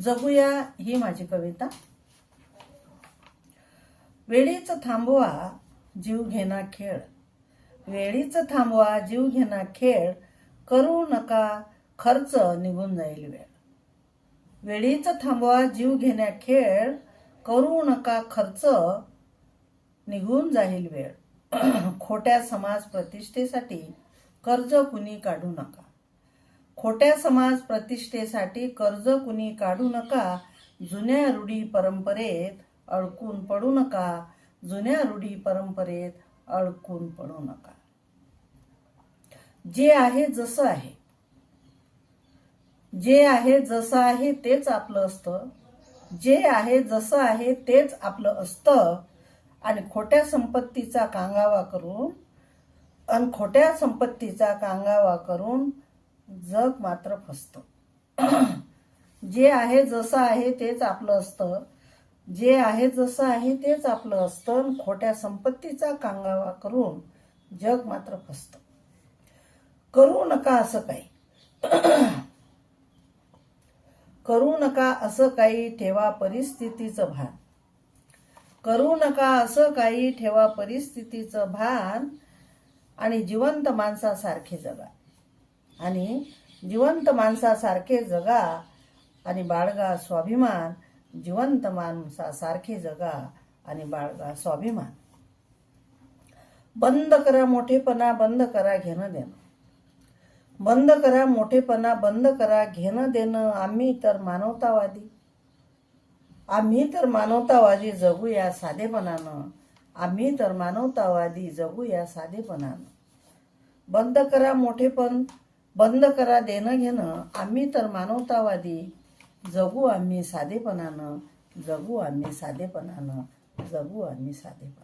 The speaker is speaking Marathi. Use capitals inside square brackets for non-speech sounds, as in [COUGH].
जगूया ही माझी कविता. वेळीच थांबवा जीव घेणा खेळ. वेळीच थांबवा जीव घेणा खेळ. करू नका खर्च निघून जाईल वेळ. वेळीच थांबवा जीव घेण्या खेळ. करू नका खर्च निघून जाईल वेळ. [CLEARS THROAT] खोट्या समाज प्रतिष्ठेसाठी कर्ज कुणी काढू नका. खोट्या समाज प्रतिष्ठेसाठी कर्ज कुणी काढू नका जुन्या रूढी परंपरेत अडकून पडू नका जुन्या रूढी परंपरेत अडकून पडू नका. जे आहे जसं आहे. जे आहे जसं आहे तेच आपलं असतं. जे आहे जसं आहे तेच आपलं असतं. आणि खोट्या संपत्तीचा कांगावा करून आणि खोट्या संपत्तीचा कांगावा करून जग मात्र फसतं. जे आहे जसं आहे तेच आपलं असतं. जे आहे जसं आहे तेच आपलं असतं खोट्या संपत्तीचा कांगावा करून जग मात्र फसतं. करू नका असं काही. करू नका असं काही ठेवा परिस्थितीचं भान. करू नका असं काही ठेवा परिस्थितीचं भान आणि जिवंत माणसासारखे जगा. आणि जिवंत माणसासारखे जगा आणि बाळगा स्वाभिमान जिवंत माणसासारखे जगा आणि बाळगा स्वाभिमान. बंद करा मोठेपणा बंद करा घेणं देणं. बंद करा मोठेपणा बंद करा घेणं देणं. आम्ही तर मानवतावादी. आम्ही तर मानवतावादी जगूया साधेपणानं. आम्ही तर मानवतावादी जगूया साधेपणानं. बंद करा मोठेपण बंद करा देणं घेणं. आम्ही तर मानवतावादी. जगू आम्ही साधेपणानं. जगू आम्ही साधेपणानं. जगू आम्ही साधेपणानं.